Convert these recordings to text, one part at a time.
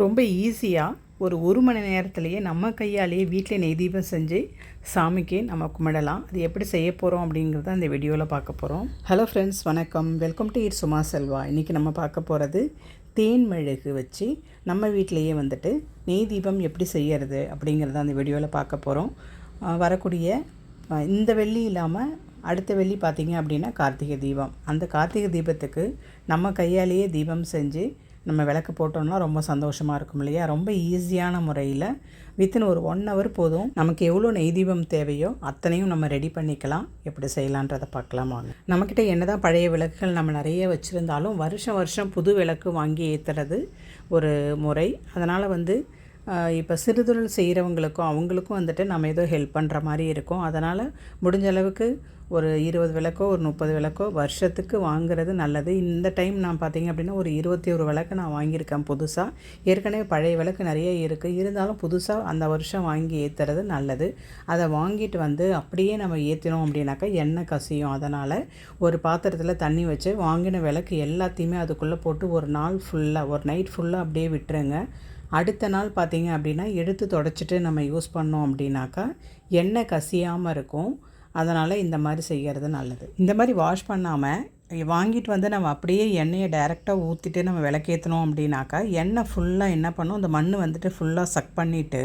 ரொம்ப ஈஸியாக ஒரு ஒரு மணி நேரத்துலேயே நம்ம கையாலேயே வீட்டில் நெய் தீபம் செஞ்சு சாமிக்கு நம்ம கும்பிடலாம். அது எப்படி செய்ய போகிறோம் அப்படிங்கிறத அந்த வீடியோவில் பார்க்க போகிறோம் ஹலோ ஃப்ரெண்ட்ஸ் வணக்கம். வெல்கம் டு இட் சுமா செல்வா இன்றைக்கி நம்ம பார்க்க போகிறது தேன் மெழுகு வச்சு நம்ம வீட்டிலையே வந்துட்டு நெய் தீபம் எப்படி செய்யறது அப்படிங்கிறத அந்த வீடியோவில் பார்க்க போகிறோம் வரக்கூடிய இந்த வெள்ளி இல்லாமல் அடுத்த வெள்ளி பார்த்திங்க அப்படின்னா கார்த்திகை தீபம். அந்த கார்த்திகை தீபத்துக்கு நம்ம கையாலேயே தீபம் செஞ்சு நம்ம விளக்கு போட்டோம்னா ரொம்ப சந்தோஷமாக இருக்கும் இல்லையா? ரொம்ப ஈஸியான முறையில் வித்தின் ஒரு ஒன் ஹவர் போதும். நமக்கு எவ்வளோ நெய் தீபம் தேவையோ அத்தனையும் நம்ம ரெடி பண்ணிக்கலாம். எப்படி செய்யலான்றதை பார்க்கலாம் வாங்க. நம்மக்கிட்ட என்னதான் பழைய விளக்குகள் நம்ம நிறைய வச்சுருந்தாலும் வருஷம் வருஷம் புது விளக்கு வாங்கி ஏற்றுறது ஒரு முறை. அதனால் வந்து இப்போ சிறுதொழில் செய்கிறவங்களுக்கும் அவங்களுக்கும் வந்துட்டு நம்ம ஏதோ ஹெல்ப் பண்ணுற மாதிரி இருக்கும். அதனால் முடிஞ்ச அளவுக்கு ஒரு இருபது விளக்கோ ஒரு முப்பது விளக்கோ வருஷத்துக்கு வாங்குறது நல்லது. இந்த டைம் நான் பார்த்தீங்க அப்படின்னா ஒரு இருபத்தி ஒரு விளக்கு நான் வாங்கியிருக்கேன் புதுசாக ஏற்கனவே பழைய விளக்கு நிறைய இருக்குது இருந்தாலும் புதுசாக அந்த வருஷம் வாங்கி ஏற்றுறது நல்லது. அதை வாங்கிட்டு வந்து அப்படியே நம்ம ஏற்றினோம் அப்படின்னாக்கா எண்ணெய் கசியும். அதனால் ஒரு பாத்திரத்தில் தண்ணி வச்சு வாங்கின விளக்கு எல்லாத்தையுமே அதுக்குள்ளே போட்டு ஒரு நாள் ஃபுல்லாக ஒரு நைட் ஃபுல்லாக அப்படியே விட்டுருங்க. அடுத்த நாள் பார்த்திங்க அப்படின்னா எடுத்து தொடச்சிட்டு நம்ம யூஸ் பண்ணோம் அப்படின்னாக்கா எண்ணெய் கசியாமல் இருக்கும். அதனால் இந்த மாதிரி செய்கிறது நல்லது. இந்த மாதிரி வாஷ் பண்ணாமல் வாங்கிட்டு வந்து நம்ம அப்படியே எண்ணெயை டைரெக்டாக ஊற்றிட்டு நம்ம விளக்கேற்றணும் அப்படின்னாக்கா எண்ணெய் ஃபுல்லாக என்ன பண்ணும் அந்த மண் வந்துட்டு ஃபுல்லாக சக் பண்ணிவிட்டு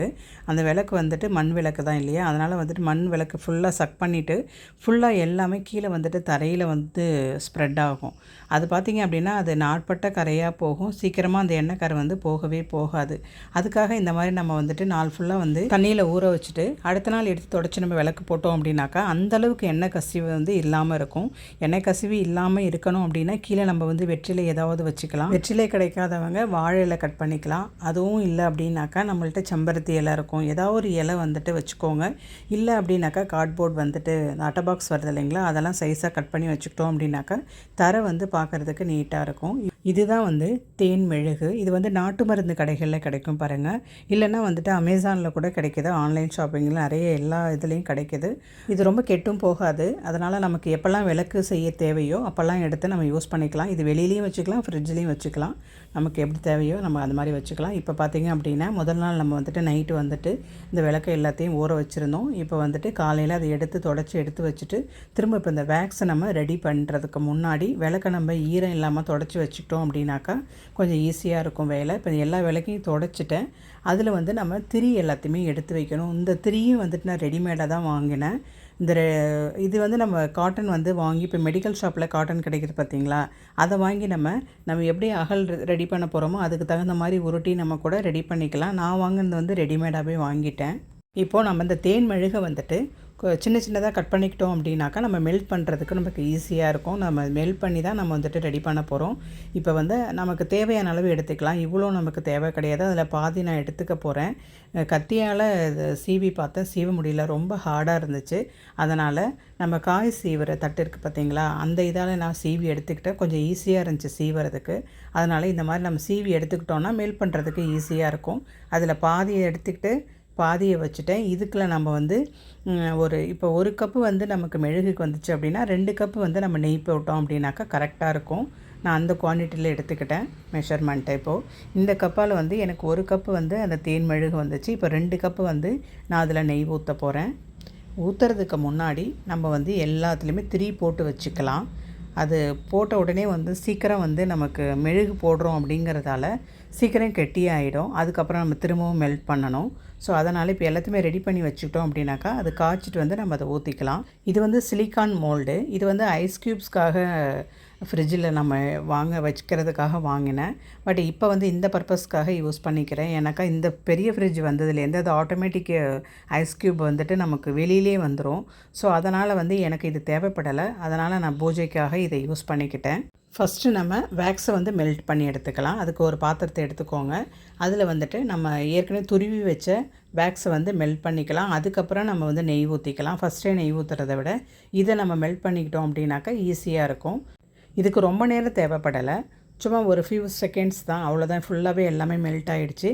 அந்த விளக்கு வந்துட்டு மண் விளக்கு தான் இல்லையா? அதனால் வந்துட்டு மண் விளக்கு ஃபுல்லாக சக் பண்ணிவிட்டு ஃபுல்லாக எல்லாமே கீழே வந்துட்டு தரையில் வந்து ஸ்ப்ரெட் ஆகும். அது பார்த்திங்க அப்படின்னா அது நாட்பட்ட கரையாக போகும். சீக்கிரமாக அந்த எண்ணெய் கரை வந்து போகவே போகாது. அதுக்காக இந்த மாதிரி நம்ம வந்துட்டு நாள் ஃபுல்லாக வந்து தண்ணியில் ஊற வச்சுட்டு அடுத்த நாள் எடுத்து தொடச்சி நம்ம விளக்கு போட்டோம் அப்படின்னாக்கா அந்த அளவுக்கு எண்ணெய் கசிவு வந்து இல்லாமல் இருக்கும். எண்ணெய் கசிவு இல்லாமல் இருக்கணும் அப்படின்னா கீழே நம்ம வந்து வெற்றிலை ஏதாவது வச்சுக்கலாம். வெற்றிலை கிடைக்காதவங்க வாழை இலை கட் பண்ணிக்கலாம். அதுவும் இல்லை அப்படின்னாக்கா நம்மள்ட்ட செம்பருத்தி இலை இருக்கும். ஏதாவது ஒரு இலை வந்துட்டு வச்சுக்கோங்க. இல்லை அப்படின்னாக்கா கார்ட்போர்ட் வந்துட்டு அட்டை பாக்ஸ் வருது இல்லைங்களா? அதெல்லாம் சைஸாக கட் பண்ணி வச்சுக்கிட்டோம் அப்படின்னாக்கா தரை வந்து பார்க்குறதுக்கு நீட்டாக இருக்கும். இதுதான் வந்து தேன் மெழுகு. இது வந்து நாட்டு மருந்து கடைகளில் கிடைக்கும் பாருங்கள் இல்லைன்னா வந்துட்டு அமேசானில் கூட கிடைக்கிது. ஆன்லைன் ஷாப்பிங்கில் நிறைய எல்லா இதுலேயும் கிடைக்கிது. இது ரொம்ப கெட்டும் போகாது. அதனால் நமக்கு எப்போல்லாம் விளக்கு செய்ய தேவையோ அப்போ அப்போல்லாம் எடுத்து நம்ம யூஸ் பண்ணிக்கலாம். இது வெளியிலையும் வச்சுக்கலாம் ஃப்ரிட்ஜ்லேயும் வச்சுக்கலாம். நமக்கு எப்படி தேவையோ நம்ம அது மாதிரி வச்சுக்கலாம். இப்போ பார்த்தீங்க அப்படின்னா முதல் நாள் நம்ம வந்துட்டு நைட்டு வந்துட்டு இந்த விளக்கை எல்லாத்தையும் ஊற வச்சுருந்தோம். இப்போ வந்துட்டு காலையில் அதை எடுத்து தொடச்சி எடுத்து வச்சுட்டு திரும்ப இப்போ இந்த வேக்ஸை நம்ம ரெடி பண்ணுறதுக்கு முன்னாடி விளக்கை நம்ம ஈரம் இல்லாமல் தொடச்சி வச்சுக்கிட்டோம் அப்படின்னாக்கா கொஞ்சம் ஈஸியாக இருக்கும் வேலை. இப்போ எல்லா விளக்கையும் தொடச்சிட்டேன். அதில் வந்து நம்ம திரி எல்லாத்தையுமே எடுத்து வைக்கணும். இந்த திரியும் வந்துட்டு நான் ரெடிமேடாக தான் வாங்கினேன். இந்த ரெ- இது வந்து நம்ம காட்டன் வந்து வாங்கி இப்போ மெடிக்கல் ஷாப்பில் காட்டன் கிடைக்கிறது பார்த்தீங்களா அதை வாங்கி நம்ம நம்ம எப்படி அகல் ரெடி பண்ண போகிறோமோ அதுக்கு தகுந்த மாதிரி உருட்டி நம்ம கூட ரெடி பண்ணிக்கலாம். நான் வாங்கினது வந்து ரெடிமேடாகவே வாங்கிட்டேன். இப்போது நம்ம இந்த தேன் மெழுகை வந்துட்டு சின்ன சின்னதாக கட் பண்ணிக்கிட்டோம் அப்படின்னாக்கா நம்ம மெல்ட் பண்ணுறதுக்கு நமக்கு ஈஸியாக இருக்கும். நம்ம மெல்ட் பண்ணி தான் நம்ம வந்துட்டு ரெடி பண்ண போகிறோம் இப்போ வந்து நமக்கு தேவையான அளவு எடுத்துக்கலாம். இவ்வளோ நமக்கு தேவை கிடையாது. அதில் பாதி நான் எடுத்துக்க போகிறேன் கத்தியால் சீவி பார்த்தேன் சீவ முடியல. ரொம்ப ஹார்டாக இருந்துச்சு. அதனால் நம்ம காய் சீவுற தட்டு இருக்குது பார்த்தீங்களா? அந்த இதால் நான் சீவி எடுத்துக்கிட்டேன். கொஞ்சம் ஈஸியாக இருந்துச்சு சீவுறதுக்கு. அதனால் இந்த மாதிரி நம்ம சீவி எடுத்துக்கிட்டோன்னா மெல்ட் பண்ணுறதுக்கு ஈஸியாக இருக்கும். அதில் பாதியை எடுத்துக்கிட்டு பாதியை வச்சுட்டேன். இதுக்குள்ள நம்ம வந்து ஒரு இப்போ ஒரு கப்பு வந்து நமக்கு மெழுகுக்கு வந்துச்சு அப்படின்னா ரெண்டு கப்பு வந்து நம்ம நெய் போட்டோம் அப்படின்னாக்கா கரெக்டாக இருக்கும். நான் அந்த குவான்டிட்டியில் எடுத்துக்கிட்டேன் மெஷர்மெண்ட்டை இப்போது இந்த கப்பால் வந்து எனக்கு ஒரு கப்பு வந்து அந்த தேன் மெழுகு வந்துச்சு. இப்போ ரெண்டு கப்பு வந்து நான் அதில் நெய் ஊற்ற போகிறேன் ஊற்றுறதுக்கு முன்னாடி நம்ம வந்து எல்லாத்துலேயுமே திரி போட்டு வச்சுக்கலாம். அது போட்ட உடனே வந்து சீக்கிரம் வந்து நமக்கு மெழுகு போடுறோம் அப்படிங்கிறதால சீக்கிரம் கெட்டியாகிடும் அதுக்கப்புறம் நம்ம திரும்பவும் மெல்ட் பண்ணணும். ஸோ அதனால் இப்போ எல்லாத்தையுமே ரெடி பண்ணி வச்சுக்கிட்டோம் அப்படின்னாக்கா அது காய்ச்சிட்டு வந்து நம்ம அதை ஊற்றிக்கலாம் இது வந்து சிலிக்கான் மோல்டு இது வந்து ஐஸ் க்யூப்ஸ்க்காக ஃப்ரிட்ஜில் நம்ம வாங்க வச்சுக்கிறதுக்காக வாங்கினேன். பட் இப்போ வந்து இந்த பர்பஸ்க்காக யூஸ் பண்ணிக்கிறேன். ஏன்னாக்கா இந்த பெரிய ஃப்ரிட்ஜ் வந்ததுலேருந்து அது ஆட்டோமேட்டிக் ஐஸ் க்யூப் வந்துட்டு நமக்கு வெளியிலே வந்துடும் ஸோ அதனால் வந்து எனக்கு இது தேவைப்படலை. அதனால் நான் பூஜைக்காக இதை யூஸ் பண்ணிக்கிட்டேன். ஃபஸ்ட்டு நம்ம வேக்ஸை வந்து மெல்ட் பண்ணி எடுத்துக்கலாம். அதுக்கு ஒரு பாத்திரத்தை எடுத்துக்கோங்க. அதில் வந்துட்டு நம்ம ஏற்கனவே துருவி வச்ச வேக்ஸை வந்து மெல்ட் பண்ணிக்கலாம். அதுக்கப்புறம் நம்ம வந்து நெய் ஊற்றிக்கலாம் ஃபஸ்ட்டே நெய் ஊற்றுறதை விட இதை நம்ம மெல்ட் பண்ணிக்கிட்டோம் அப்படின்னாக்கா ஈஸியாக இருக்கும். இதுக்கு ரொம்ப நேரம் தேவைப்படலை. சும்மா ஒரு ஃபியூ செகண்ட்ஸ் தான். அவ்வளோதான் ஃபுல்லாகவே எல்லாமே மெல்ட் ஆகிடுச்சு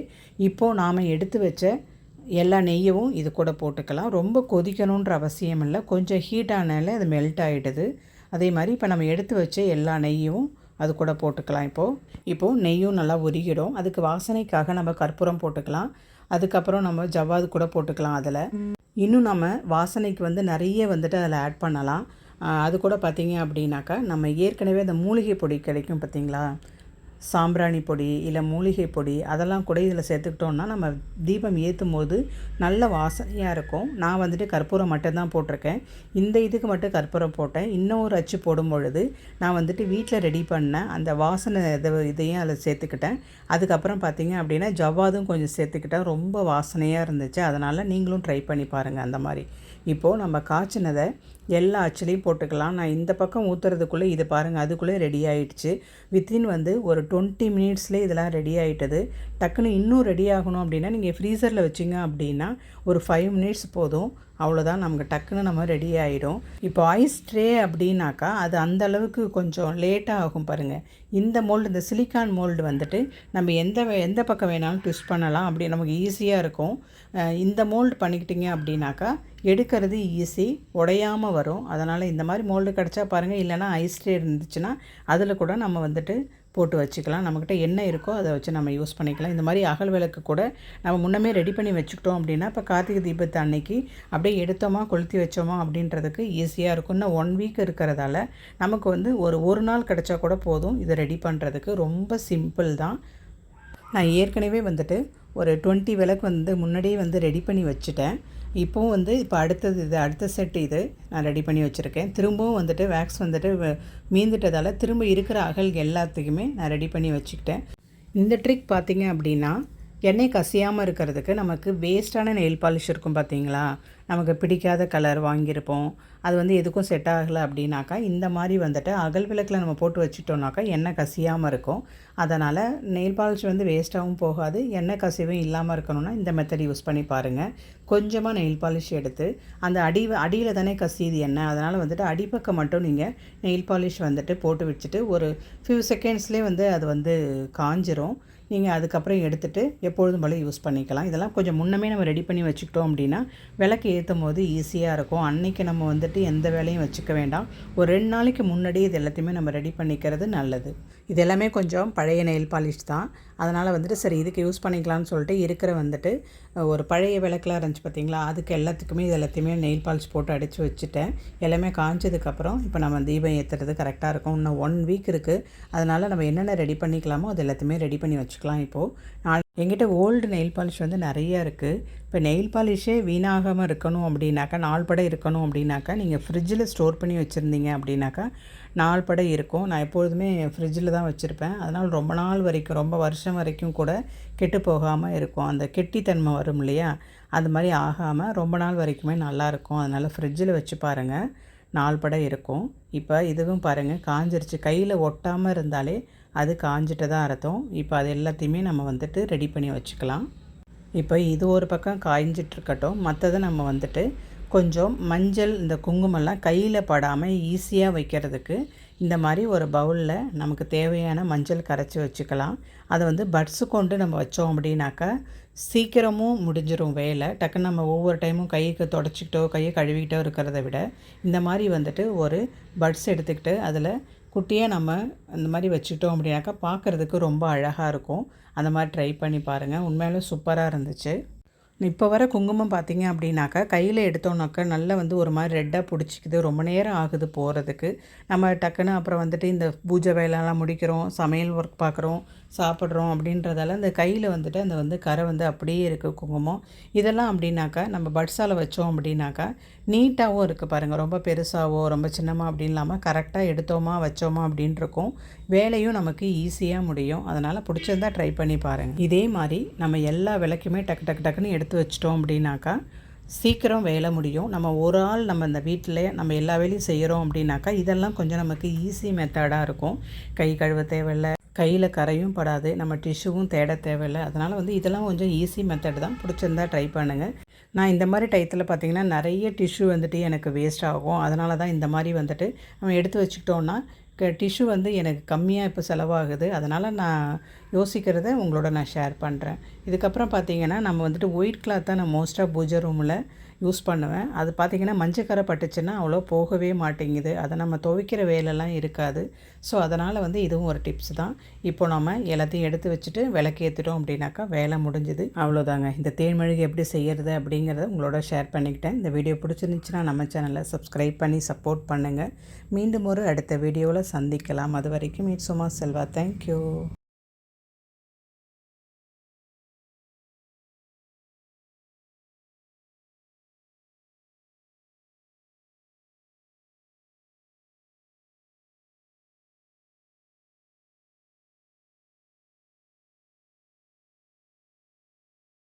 இப்போது நாம் எடுத்து வச்ச எல்லா நெய்யவும் இது கூட போட்டுக்கலாம். ரொம்ப கொதிக்கணுன்ற அவசியம் இல்லை. கொஞ்சம் ஹீட் ஆனாலே அது மெல்ட் ஆகிடுது அதே மாதிரி இப்போ நம்ம எடுத்து வச்ச எல்லா நெய்யும் அது கூட போட்டுக்கலாம். இப்போது இப்போது நெய்யும் நல்லா உருகிடும். அதுக்கு வாசனைக்காக நம்ம கற்பூரம் போட்டுக்கலாம். அதுக்கப்புறம் நம்ம ஜவ்வாது கூட போட்டுக்கலாம் அதில். இன்னும் நம்ம வாசனைக்கு வந்து நிறைய வந்துட்டு அதில் ஆட் பண்ணலாம். அது கூட பார்த்தீங்க அப்படின்னாக்கா நம்ம ஏற்கனவே அந்த மூலிகை பொடி கிடைக்கும் பார்த்தீங்களா சாம்பிராணி பொடி இல்லை மூலிகை பொடி அதெல்லாம் கூட இதில் சேர்த்துக்கிட்டோம்னா நம்ம தீபம் ஏற்றும் போது நல்ல வாசனையாக இருக்கும். நான் வந்துட்டு கற்பூரம் மட்டும்தான் போட்டிருக்கேன். இந்த இதுக்கு மட்டும் கற்பூரம் போட்டேன். இன்னொரு அச்சு போடும் பொழுது நான் வந்துட்டு வீட்டில் ரெடி பண்ண அந்த வாசனை இதை இதையும் அதில் சேர்த்துக்கிட்டேன். அதுக்கப்புறம் பார்த்தீங்க அப்படின்னா ஜவ்வாதும் கொஞ்சம் சேர்த்துக்கிட்டேன். ரொம்ப வாசனையாக இருந்துச்சு. அதனால் நீங்களும் ட்ரை பண்ணி பாருங்கள் அந்த மாதிரி. இப்போது நம்ம காய்ச்சினதை எல்லா அச்சுலையும் போட்டுக்கலாம். நான் இந்த பக்கம் ஊற்றுறதுக்குள்ளே இது பாருங்கள் அதுக்குள்ளே ரெடி ஆகிடுச்சு வித்தின் வந்து ஒரு டுவெண்ட்டி மினிட்ஸ்லேயே இதெல்லாம் ரெடி ஆகிட்டது டக்குன்னு இன்னும் ரெடி ஆகணும் அப்படின்னா நீங்கள் ஃப்ரீசரில் வச்சிங்க அப்படின்னா ஒரு ஃபைவ் மினிட்ஸ் போதும். அவ்வளோதான் நமக்கு டக்குன்னு நம்ம ரெடி ஆகிடும் இப்போ ஐஸ் ட்ரே அப்படின்னாக்கா அது அந்த அளவுக்கு கொஞ்சம் லேட்டாக ஆகும் பாருங்கள் இந்த மோல்டு இந்த சிலிக்கான் மோல்டு வந்துட்டு நம்ம எந்த வே- எந்த பக்கம் வேணாலும் ட்விஸ்ட் பண்ணலாம். அப்படி நமக்கு ஈஸியாக இருக்கும். இந்த மோல்டு பண்ணிக்கிட்டீங்க அப்படின்னாக்கா எடுக்கிறது ஈஸி உடையாமல் வரும். அதனால் இந்த மாதிரி மோல்டு கிடச்சா பாருங்கள் இல்லைன்னா ஐஸ் ட்ரே இருந்துச்சுன்னா அதில் கூட நம்ம வந்துட்டு போட்டு வச்சுக்கலாம். நம்மக்கிட்ட என்ன இருக்கோ அதை வச்சு நம்ம யூஸ் பண்ணிக்கலாம். இந்த மாதிரி அகல் விளக்கு கூட நம்ம முன்னமே ரெடி பண்ணி வச்சுக்கிட்டோம் அப்படின்னா இப்போ கார்த்திகை தீபத்து அன்னைக்கு அப்படியே எடுத்தோமா கொளுத்தி வச்சோமா அப்படின்றதுக்கு ஈஸியாக இருக்கும். இன்னும் ஒன் வீக் இருக்கிறதால நமக்கு வந்து ஒரு ஒரு நாள் கிடச்சா கூட போதும். இதை ரெடி பண்ணுறதுக்கு ரொம்ப சிம்பிள் தான். நான் ஏற்கனவே வந்துட்டு ஒரு டுவெண்ட்டி விளக்கு வந்து முன்னாடியே வந்து ரெடி பண்ணி வச்சுட்டேன். இப்போவும் வந்து இப்போ அடுத்தது இது அடுத்த செட் இது நான் ரெடி பண்ணி வச்சுருக்கேன். திரும்பவும் வந்துட்டு வேக்ஸ் வந்துட்டு மீந்துட்டதால் திரும்ப இருக்கிற அகல் எல்லாத்துக்குமே நான் ரெடி பண்ணி வச்சுக்கிட்டேன். இந்த ட்ரிக் பார்த்திங்க அப்படின்னா எண்ணெய் கசியாமல் இருக்கிறதுக்கு நமக்கு வேஸ்ட்டான நெயில் பாலிஷ் இருக்கும் பார்த்தீங்களா நமக்கு பிடிக்காத கலர் வாங்கியிருப்போம். அது வந்து எதுக்கும் செட் ஆகலை அப்படின்னாக்கா இந்த மாதிரி வந்துட்டு அகல் விளக்கில் நம்ம போட்டு வச்சுட்டோம்னாக்கா எண்ணெய் கசியாமல் இருக்கும். அதனால் நெயில் பாலிஷ் வந்து வேஸ்ட்டாகவும் போகாது. எண்ணெய் கசிவும் இல்லாமல் இருக்கணும்னா இந்த மெத்தட் யூஸ் பண்ணி பாருங்கள் கொஞ்சமாக நெயில் பாலிஷ் எடுத்து அந்த அடி அடியில் தானே கசியுது எண்ணெய். அதனால் வந்துட்டு அடிப்பக்கம் மட்டும் நீங்கள் நெயில் பாலிஷ் வந்துட்டு போட்டு வச்சுட்டு ஒரு ஃபியூ செகண்ட்ஸ்லேயே வந்து அது வந்து காஞ்சிரும். நீங்கள் அதுக்கப்புறம் எடுத்துகிட்டு எப்பொழுதும் போல யூஸ் பண்ணிக்கலாம். இதெல்லாம் கொஞ்சம் முன்னமே நம்ம ரெடி பண்ணி வச்சுக்கிட்டோம் அப்படின்னா விளக்கு ஏற்றும் போது ஈஸியாக இருக்கும். அன்னைக்கு நம்ம வந்து வந்துட்டு எந்த வேலையும் வச்சுக்க வேண்டாம். ஒரு ரெண்டு நாளைக்கு முன்னாடி இது எல்லாத்தையுமே நம்ம ரெடி பண்ணிக்கிறது நல்லது. இது எல்லாமே கொஞ்சம் பழைய நெயில் பாலிஷ் தான். அதனால் வந்துட்டு சரி இதுக்கு யூஸ் பண்ணிக்கலாம்னு சொல்லிட்டு இருக்கிற வந்துட்டு ஒரு பழைய விளக்கெலாம் இருந்துச்சு பார்த்தீங்களா அதுக்கு எல்லாத்துக்குமே இது எல்லாத்தையுமே நெயில் பாலிஷ் போட்டு அடித்து வச்சுட்டேன். எல்லாமே காய்ச்சதுக்கப்புறம் இப்போ நம்ம தீபம் ஏற்றுறது கரெக்டாக இருக்கும். இன்னும் ஒன் வீக் இருக்குது அதனால் நம்ம என்னென்ன ரெடி பண்ணிக்கலாமோ அது எல்லாத்தையுமே ரெடி பண்ணி வச்சுக்கலாம் இப்போது நாள் எங்கிட்ட ஓல்டு நெயில் பாலிஷ் வந்து நிறைய இருக்குது இப்போ நெயில் பாலிஷே வீணாகாமல் இருக்கணும் அப்படின்னாக்கா நாள் பட இருக்கணும் அப்படின்னாக்கா நீங்கள் ஃப்ரிட்ஜில் ஸ்டோர் பண்ணி வச்சுருந்தீங்க அப்படின்னாக்கா நாள் பட இருக்கும். நான் எப்பொழுதுமே ஃப்ரிட்ஜில் தான் வச்சுருப்பேன். அதனால் ரொம்ப நாள் வரைக்கும் ரொம்ப வருஷம் வரைக்கும் கூட கெட்டு போகாமல் இருக்கும். அந்த கெட்டித்தன்மை வரும் இல்லையா? அது மாதிரி ஆகாமல் ரொம்ப நாள் வரைக்குமே நல்லாயிருக்கும் அதனால் ஃப்ரிட்ஜில் வச்சு பாருங்கள் நாள் பட இருக்கும். இப்போ இதுவும் பாருங்கள் காஞ்சிருச்சு. கையில் ஒட்டாமல் இருந்தாலே அது காஞ்சிட்டு தான் அர்த்தம். இப்போ அது எல்லாத்தையுமே நம்ம வந்துட்டு ரெடி பண்ணி வச்சுக்கலாம். இப்போ இது ஒரு பக்கம் காய்ஞ்சிட்டு இருக்கட்டும் மற்றதை நம்ம வந்துட்டு கொஞ்சம் மஞ்சள் இந்த குங்குமம்லாம் கையில் படாமல் ஈஸியாக வைக்கிறதுக்கு இந்த மாதிரி ஒரு பவுலில் நமக்கு தேவையான மஞ்சள் கரைச்சி வச்சுக்கலாம். அதை வந்து பட்ஸு கொண்டு நம்ம வச்சோம் அப்படின்னாக்கா சீக்கிரமும் முடிஞ்சிடும் வேலை. டக்குன்னு நம்ம ஒவ்வொரு டைமும் கைக்கு தொடச்சிக்கிட்டோ கையை கழுவிக்கிட்டோ இருக்கிறத விட இந்த மாதிரி வந்துட்டு ஒரு பட்ஸ் எடுத்துக்கிட்டு அதில் குட்டியாக நம்ம அந்த மாதிரி வச்சுட்டோம் அப்படின்னாக்கா பார்க்குறதுக்கு ரொம்ப அழகாக இருக்கும். அந்த மாதிரி ட்ரை பண்ணி பாருங்கள் உண்மையாலும் சூப்பராக இருந்துச்சு. இப்போ வர குங்குமம் பார்த்தீங்க அப்படின்னாக்கா கையில் எடுத்தோம்னாக்கா நல்லா வந்து ஒரு மாதிரி ரெட்டாக பிடிச்சிக்குது. ரொம்ப நேரம் ஆகுது போகிறதுக்கு நம்ம டக்குன்னு அப்புறம் வந்துட்டு இந்த பூஜை வேலைலாம் முடிக்கிறோம் சமையல் ஒர்க் பார்க்குறோம் சாப்பிட்றோம் அப்படின்றதால அந்த கையில் வந்துட்டு அந்த வந்து கரை வந்து அப்படியே இருக்குது குங்குமம். இதெல்லாம் அப்படின்னாக்கா நம்ம பட்ஸால் வச்சோம் அப்படின்னாக்கா நீட்டாகவும் இருக்குது பாருங்கள் ரொம்ப பெருசாகவோ ரொம்ப சின்னமாக அப்படின்னு இல்லாமல் கரெக்டாக எடுத்தோமா வச்சோமா அப்படின்னு இருக்கும் வேலையும் நமக்கு ஈஸியாக முடியும். அதனால் பிடிச்சிருந்தா ட்ரை பண்ணி பாருங்கள் இதே மாதிரி நம்ம எல்லா விளக்குமே டக்கு டக்கு டக்குன்னு எடுத்து எடுத்து வச்சிட்டோம் அப்படின்னாக்கா சீக்கிரம் வேலை முடியும். நம்ம ஒரு ஆள் நம்ம இந்த வீட்டில் நம்ம எல்லா வேலையும் செய்கிறோம் அப்படின்னாக்கா இதெல்லாம் கொஞ்சம் நமக்கு ஈஸி மெத்தடாக இருக்கும். கை கழுவ தேவையில்லை கையில் கரையும் படாது நம்ம டிஷ்யூவும் தேட தேவையில்லை. அதனால் வந்து இதெல்லாம் கொஞ்சம் ஈஸி மெத்தட் தான். பிடிச்சிருந்தா ட்ரை பண்ணுங்கள் நான் இந்த மாதிரி டயத்தில் பார்த்திங்கன்னா நிறைய டிஷ்யூ வந்துட்டு எனக்கு வேஸ்ட் ஆகும். அதனால தான் இந்த மாதிரி வந்துட்டு நம்ம எடுத்து வச்சுக்கிட்டோன்னா டிஷ்யூ வந்து எனக்கு கம்மியாக இப்போ செலவாகுது. அதனால் நான் யோசிக்கிறத உங்களோட நான் ஷேர் பண்ணுறேன் இதுக்கப்புறம் பார்த்தீங்கன்னா நம்ம வந்துட்டு ஒயிட் கிளாத் தான் நான் மோஸ்ட்டாக பூஜை ரூமில் யூஸ் பண்ணுவேன். அது பார்த்திங்கன்னா மஞ்சக்கரை பட்டுச்சுன்னா அவ்வளோ போகவே மாட்டேங்குது. அதை நம்ம துவைக்கிற வேலைலாம் இருக்காது. ஸோ அதனால் வந்து இதுவும் ஒரு டிப்ஸ் தான். இப்போ நம்ம எல்லாத்தையும் எடுத்து வச்சுட்டு விளக்கேற்றிட்டோம் அப்படின்னாக்கா வேலை முடிஞ்சுது. அவ்வளோதாங்க. இந்த தேன்மெழுகு எப்படி செய்கிறது அப்படிங்கிறத உங்களோட ஷேர் பண்ணிக்கிட்டேன். இந்த வீடியோ பிடிச்சிருந்துச்சுன்னா நம்ம சேனலை சப்ஸ்கிரைப் பண்ணி சப்போர்ட் பண்ணுங்கள் மீண்டும் ஒரு அடுத்த வீடியோவில் சந்திக்கலாம். அது வரைக்கும் இட்ஸ் சும்மா செல்வா. தேங்க்யூ